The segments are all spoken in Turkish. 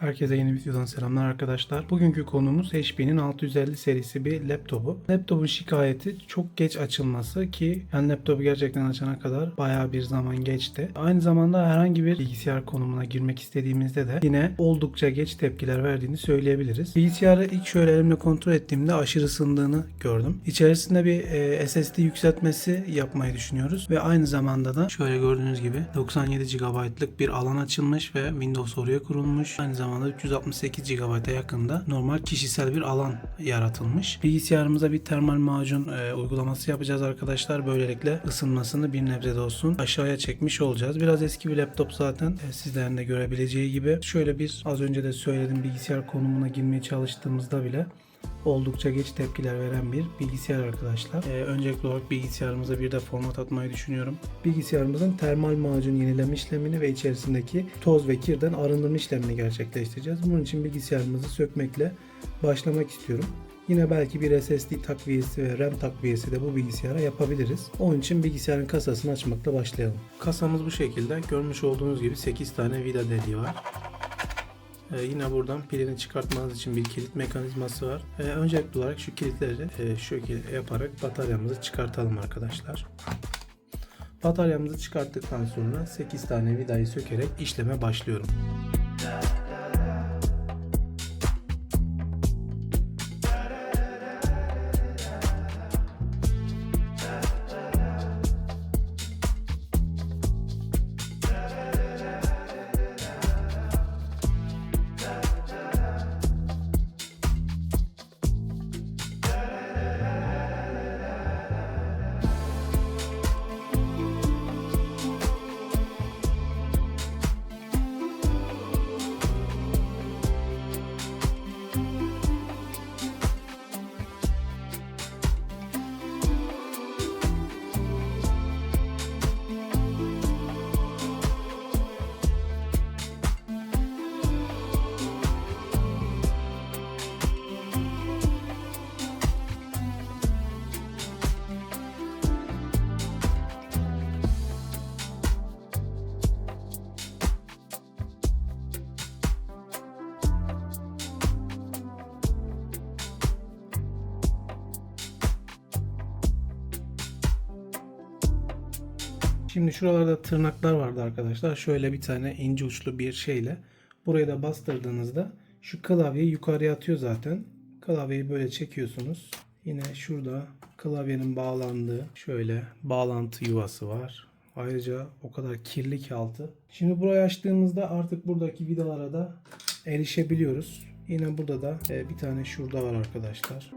Herkese yeni videodan selamlar arkadaşlar. Bugünkü konumuz HP'nin 650 serisi bir laptopu. Laptopun şikayeti çok geç açılması ki ben laptopu gerçekten açana kadar bayağı bir zaman geçti. Aynı zamanda herhangi bir bilgisayar konumuna girmek istediğimizde de yine oldukça geç tepkiler verdiğini söyleyebiliriz. Bilgisayarı ilk şöyle elimle kontrol ettiğimde aşırı ısındığını gördüm. İçerisinde bir e, SSD yükseltmesi yapmayı düşünüyoruz ve aynı zamanda da şöyle gördüğünüz gibi 97 GB'lık bir alan açılmış ve Windows oraya kurulmuş. Aynı zamanda 368 GB'a yakında normal kişisel bir alan yaratılmış. Bilgisayarımıza bir termal macun e, uygulaması yapacağız arkadaşlar. Böylelikle ısınmasını bir nebze de olsun aşağıya çekmiş olacağız. Biraz eski bir laptop zaten e, sizlerin de görebileceği gibi. Şöyle bir az önce de söyledim bilgisayar konumuna girmeye çalıştığımızda bile oldukça geç tepkiler veren bir bilgisayar arkadaşlar. Ee, öncelikli olarak bilgisayarımıza bir de format atmayı düşünüyorum. Bilgisayarımızın termal macun yenileme işlemini ve içerisindeki toz ve kirden arındırma işlemini gerçekleştireceğiz. Bunun için bilgisayarımızı sökmekle başlamak istiyorum. Yine belki bir SSD takviyesi ve RAM takviyesi de bu bilgisayara yapabiliriz. Onun için bilgisayarın kasasını açmakla başlayalım. Kasamız bu şekilde. Görmüş olduğunuz gibi 8 tane vida deliği var. Ee, yine buradan pilini çıkartmanız için bir kilit mekanizması var. Ee, öncelikli olarak şu kilitleri e, şekilde yaparak bataryamızı çıkartalım arkadaşlar. Bataryamızı çıkarttıktan sonra 8 tane vidayı sökerek işleme başlıyorum. Şimdi şuralarda tırnaklar vardı arkadaşlar. Şöyle bir tane ince uçlu bir şeyle buraya da bastırdığınızda şu klavyeyi yukarıya atıyor zaten. Klavyeyi böyle çekiyorsunuz. Yine şurada klavyenin bağlandığı şöyle bağlantı yuvası var. Ayrıca o kadar kirli ki altı. Şimdi burayı açtığımızda artık buradaki vidalara da erişebiliyoruz. Yine burada da e, bir tane şurada var arkadaşlar.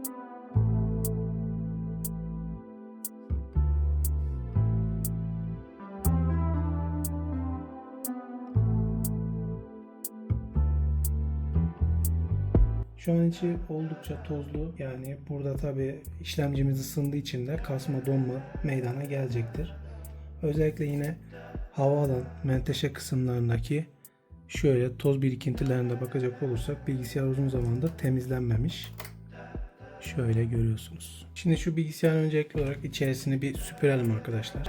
Şu an içi oldukça tozlu. Yani burada tabi işlemcimiz ısındığı için de kasma donma meydana gelecektir. Özellikle yine hava alan menteşe kısımlarındaki şöyle toz birikintilerine bakacak olursak bilgisayar uzun zamandır temizlenmemiş. Şöyle görüyorsunuz. Şimdi şu bilgisayarın öncelikli olarak içerisini bir süpürelim arkadaşlar.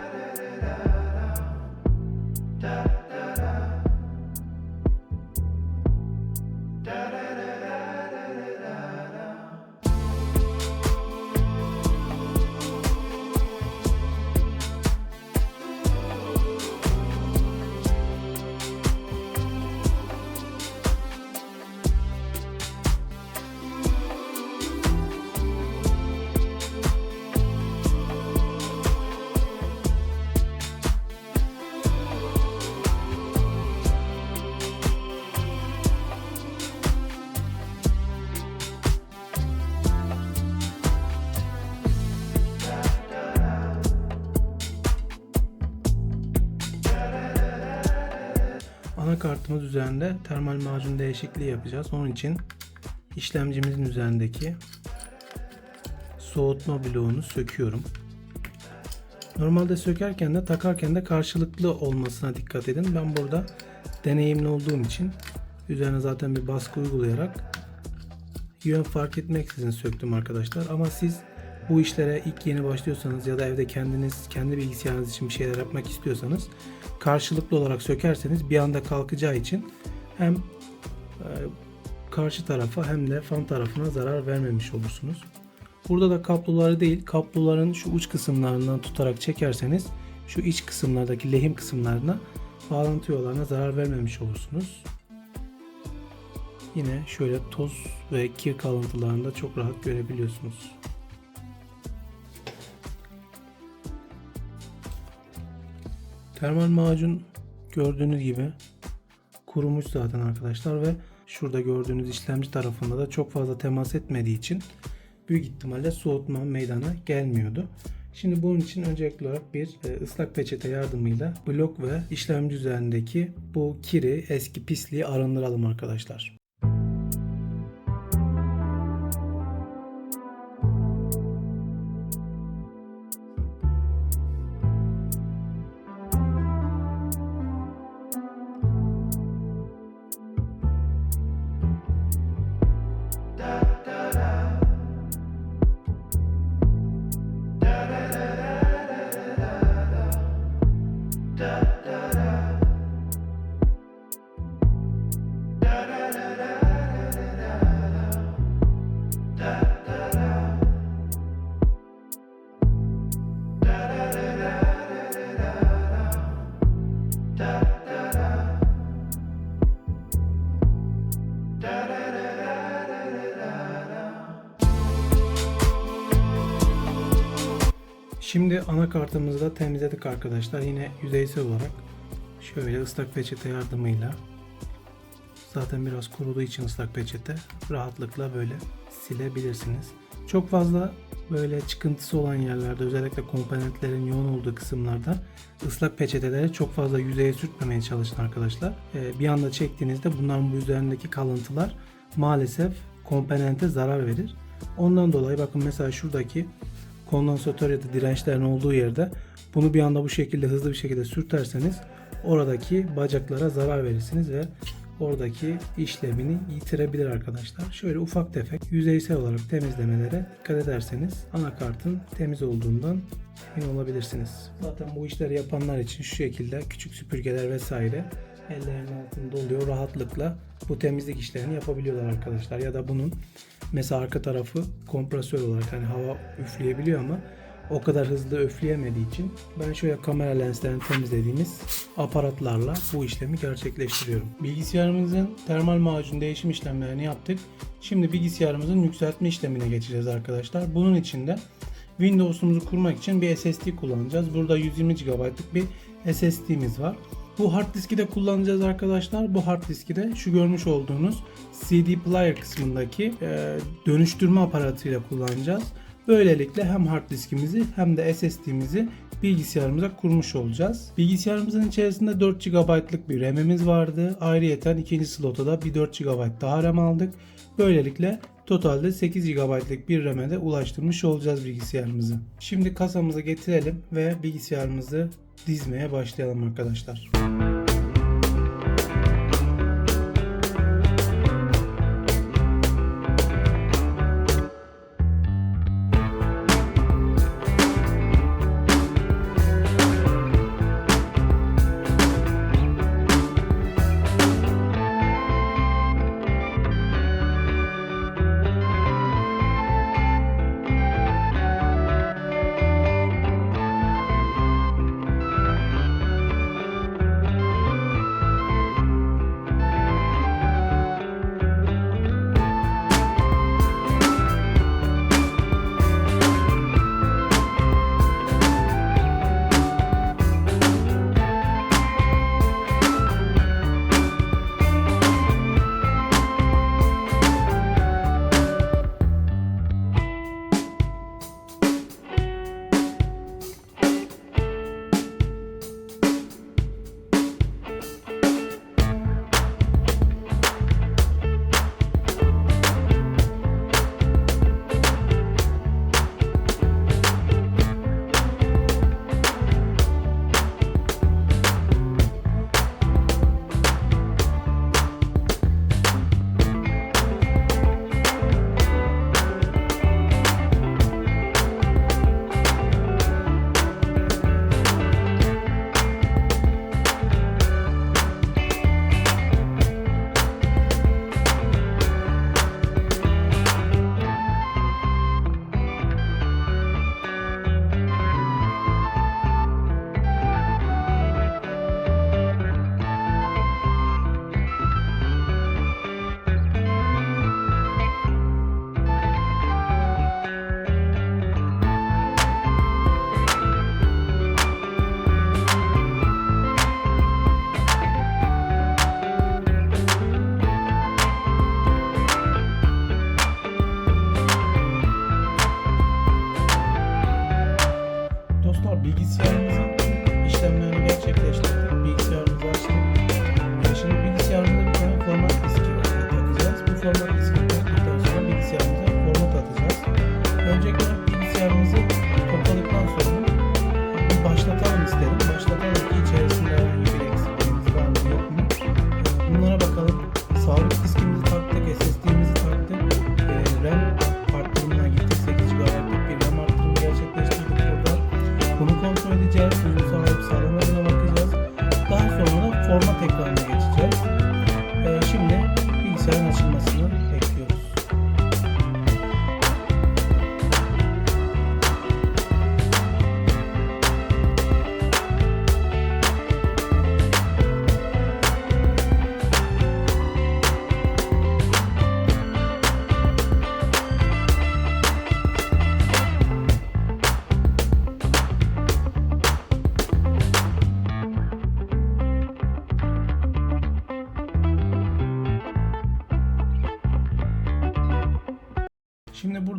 Anakartımız üzerinde termal macun değişikliği yapacağız. Onun için işlemcimizin üzerindeki soğutma bloğunu söküyorum. Normalde sökerken de takarken de karşılıklı olmasına dikkat edin. Ben burada deneyimli olduğum için üzerine zaten bir baskı uygulayarak yön fark etmeksizin söktüm arkadaşlar. Ama siz bu işlere ilk yeni başlıyorsanız ya da evde kendiniz kendi bilgisayarınız için bir şeyler yapmak istiyorsanız karşılıklı olarak sökerseniz bir anda kalkacağı için hem e, karşı tarafa hem de fan tarafına zarar vermemiş olursunuz. Burada da kabloları değil, kabloların şu uç kısımlarından tutarak çekerseniz şu iç kısımlardaki lehim kısımlarına bağlantı yollarına zarar vermemiş olursunuz. Yine şöyle toz ve kir kalıntılarını da çok rahat görebiliyorsunuz. Termal macun gördüğünüz gibi kurumuş zaten arkadaşlar ve şurada gördüğünüz işlemci tarafında da çok fazla temas etmediği için büyük ihtimalle soğutma meydana gelmiyordu. Şimdi bunun için öncelikli olarak bir e, ıslak peçete yardımıyla blok ve işlemci üzerindeki bu kiri, eski pisliği arındıralım arkadaşlar. Şimdi anakartımızı da temizledik arkadaşlar. Yine yüzeysel olarak şöyle ıslak peçete yardımıyla zaten biraz kuruduğu için ıslak peçete rahatlıkla böyle silebilirsiniz. Çok fazla böyle çıkıntısı olan yerlerde özellikle komponentlerin yoğun olduğu kısımlarda ıslak peçeteleri çok fazla yüzeye sürtmemeye çalışın arkadaşlar. Ee, bir anda çektiğinizde bunların bu üzerindeki kalıntılar maalesef komponente zarar verir. Ondan dolayı bakın mesela şuradaki kondansatör ya da dirençlerin olduğu yerde bunu bir anda bu şekilde hızlı bir şekilde sürterseniz oradaki bacaklara zarar verirsiniz ve oradaki işlemini yitirebilir arkadaşlar. Şöyle ufak tefek yüzeysel olarak temizlemelere dikkat ederseniz anakartın temiz olduğundan emin olabilirsiniz. Zaten bu işleri yapanlar için şu şekilde küçük süpürgeler vesaire ellerinin altında oluyor. Rahatlıkla bu temizlik işlerini yapabiliyorlar arkadaşlar. Ya da bunun mesela arka tarafı kompresör olarak hani hava üfleyebiliyor ama o kadar hızlı üfleyemediği için ben şöyle kamera lenslerini temizlediğimiz aparatlarla bu işlemi gerçekleştiriyorum. Bilgisayarımızın termal macun değişim işlemlerini yaptık. Şimdi bilgisayarımızın yükseltme işlemine geçeceğiz arkadaşlar. Bunun için de Windows'umuzu kurmak için bir SSD kullanacağız. Burada 120 GB'lık bir SSD'miz var. Bu hard diski de kullanacağız arkadaşlar. Bu hard diski de şu görmüş olduğunuz CD player kısmındaki e, dönüştürme aparatıyla kullanacağız. Böylelikle hem hard diskimizi hem de SSD'mizi bilgisayarımıza kurmuş olacağız. Bilgisayarımızın içerisinde 4 GB'lık bir RAM'imiz vardı. Ayrıyeten ikinci slota da bir 4 GB daha RAM aldık. Böylelikle totalde 8 GB'lık bir RAM'e de ulaştırmış olacağız bilgisayarımızı. Şimdi kasamızı getirelim ve bilgisayarımızı dizmeye başlayalım arkadaşlar. format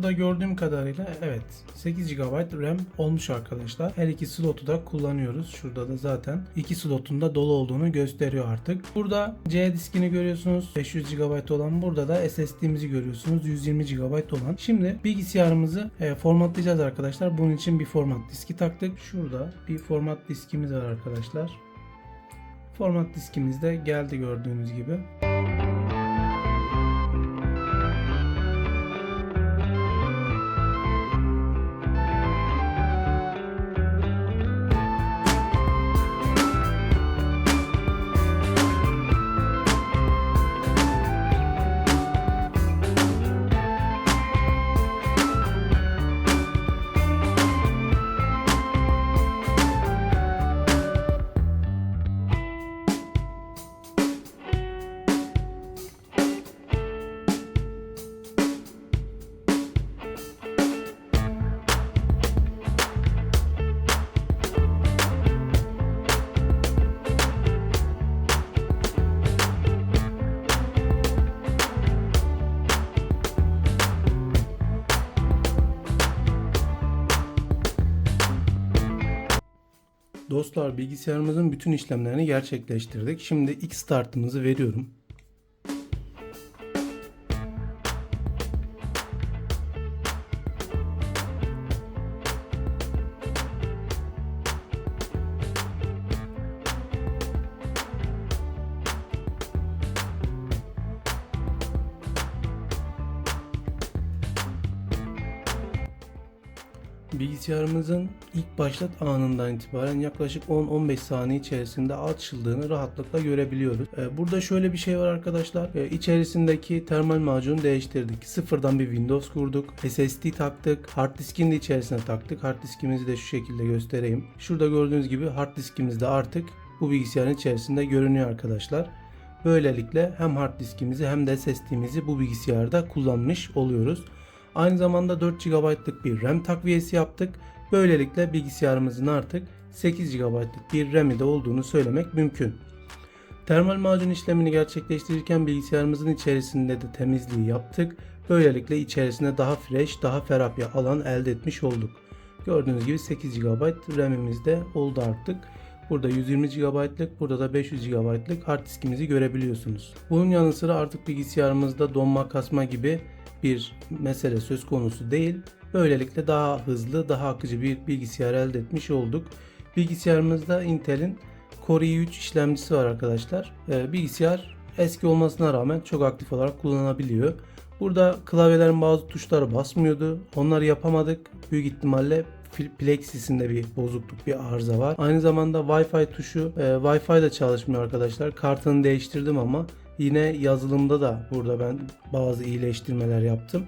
burada gördüğüm kadarıyla evet 8 GB RAM olmuş arkadaşlar. Her iki slotu da kullanıyoruz. Şurada da zaten iki slotun da dolu olduğunu gösteriyor artık. Burada C diskini görüyorsunuz. 500 GB olan burada da SSD'mizi görüyorsunuz. 120 GB olan. Şimdi bilgisayarımızı e, formatlayacağız arkadaşlar. Bunun için bir format diski taktık. Şurada bir format diskimiz var arkadaşlar. Format diskimiz de geldi gördüğünüz gibi. Dostlar bilgisayarımızın bütün işlemlerini gerçekleştirdik. Şimdi ilk startımızı veriyorum. Bilgisayarımızın ilk başlat anından itibaren yaklaşık 10-15 saniye içerisinde açıldığını rahatlıkla görebiliyoruz. Ee, Burada şöyle bir şey var arkadaşlar. Ee, İçerisindeki termal macunu değiştirdik. Sıfırdan bir Windows kurduk. SSD taktık. Hard diskini de içerisine taktık. Hard diskimizi de şu şekilde göstereyim. Şurada gördüğünüz gibi hard diskimiz de artık bu bilgisayarın içerisinde görünüyor arkadaşlar. Böylelikle hem hard diskimizi hem de SSD'mizi bu bilgisayarda kullanmış oluyoruz. Aynı zamanda 4 GB'lık bir RAM takviyesi yaptık. Böylelikle bilgisayarımızın artık 8 GB'lık bir RAM'i de olduğunu söylemek mümkün. Termal macun işlemini gerçekleştirirken bilgisayarımızın içerisinde de temizliği yaptık. Böylelikle içerisine daha fresh, daha ferah bir alan elde etmiş olduk. Gördüğünüz gibi 8 GB RAM'imiz de oldu artık. Burada 120 GB'lık, burada da 500 GB'lık hard diskimizi görebiliyorsunuz. Bunun yanı sıra artık bilgisayarımızda donma kasma gibi bir mesele söz konusu değil. Böylelikle daha hızlı, daha akıcı bir bilgisayar elde etmiş olduk. Bilgisayarımızda Intel'in Core i3 işlemcisi var arkadaşlar. Ee, bilgisayar eski olmasına rağmen çok aktif olarak kullanılabiliyor. Burada klavyelerin bazı tuşları basmıyordu. Onları yapamadık. Büyük ihtimalle plexisinde bir bozukluk, bir arıza var. Aynı zamanda Wi-Fi tuşu e, Wi-Fi de çalışmıyor arkadaşlar. Kartını değiştirdim ama yine yazılımda da burada ben bazı iyileştirmeler yaptım.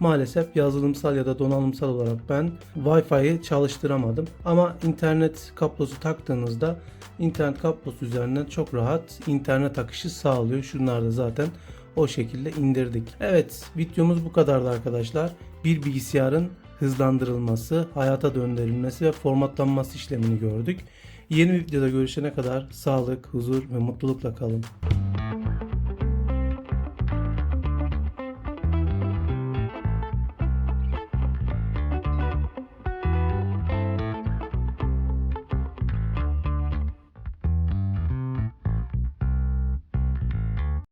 Maalesef yazılımsal ya da donanımsal olarak ben Wi-Fi'yi çalıştıramadım. Ama internet kablosu taktığınızda internet kablosu üzerinden çok rahat internet akışı sağlıyor. Şunlar da zaten o şekilde indirdik. Evet videomuz bu kadardı arkadaşlar. Bir bilgisayarın hızlandırılması, hayata döndürülmesi ve formatlanması işlemini gördük. Yeni bir videoda görüşene kadar sağlık, huzur ve mutlulukla kalın.